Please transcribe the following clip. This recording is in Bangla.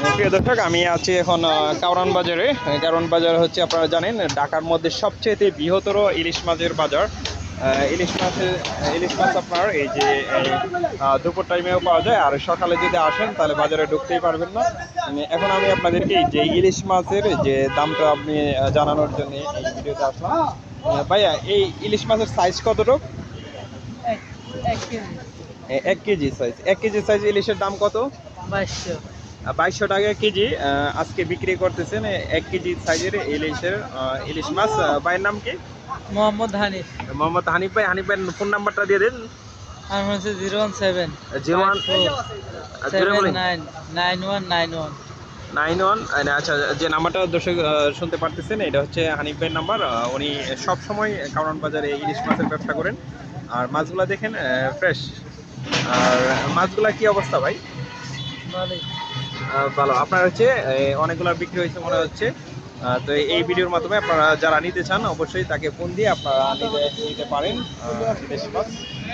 প্রিয় দর্শক আমি আছি এখন কারওয়ান বাজারে। কারওয়ান বাজার হচ্ছে আপনারা জানেন ঢাকার মধ্যে সবচেয়ে বৃহত্তর ইলিশ মাছের বাজার। ইলিশ মাছের ইলিশ মাছ আপনার এই যে দুপুর টাইমেও পাওয়া যায় আর সকালে যদি আসেন তাহলে বাজারে ঢুকতেই পারবেন না। এখন আমি আপনাদেরকে এই যে ইলিশ মাছের যে দামটা আপনি জানানোর জন্য এই ভিডিওতে আসলাম। ভাইয়া এই ইলিশ মাছের সাইজ কতটুকু? এক এক কেজি। এক কেজি সাইজ এক কেজি সাইজ ইলিশের দাম কত? বাইশশো। বাইশশো টাকা কেজি আজকে বিক্রি করতেছেন এক কেজি সাইজের ইলিশের ইলিশ মাছ। ভাইয়ের নাম কি? মোহাম্মদ হানিফ। মোহাম্মদ হানিফ ভাই হানিফ ভাইয়ের ফোন নাম্বারটা দিয়ে দিন। আমার হচ্ছে zero one seven. Zero one seven nine nine one nine one. Nine one আচ্ছা যে নাম্বারটা দর্শক শুনতে পারতেছেন এটা হচ্ছে হানিফ ভাইয়ের নাম্বার। উনি সব সময় কারণ বাজারে ইলিশ মাছের ব্যবসা করেন। আর মাছগুলা দেখেন ফ্রেশ। আর মাছগুলা কি অবস্থা ভাই? ভালো। আপনার হচ্ছে অনেকগুলো বিক্রি হয়েছে মনে হচ্ছে। তো এই ভিডিওর মাধ্যমে আপনারা যারা নিতে চান, অবশ্যই তাকে ফোন দিয়ে আপনারা নিতে পারেন।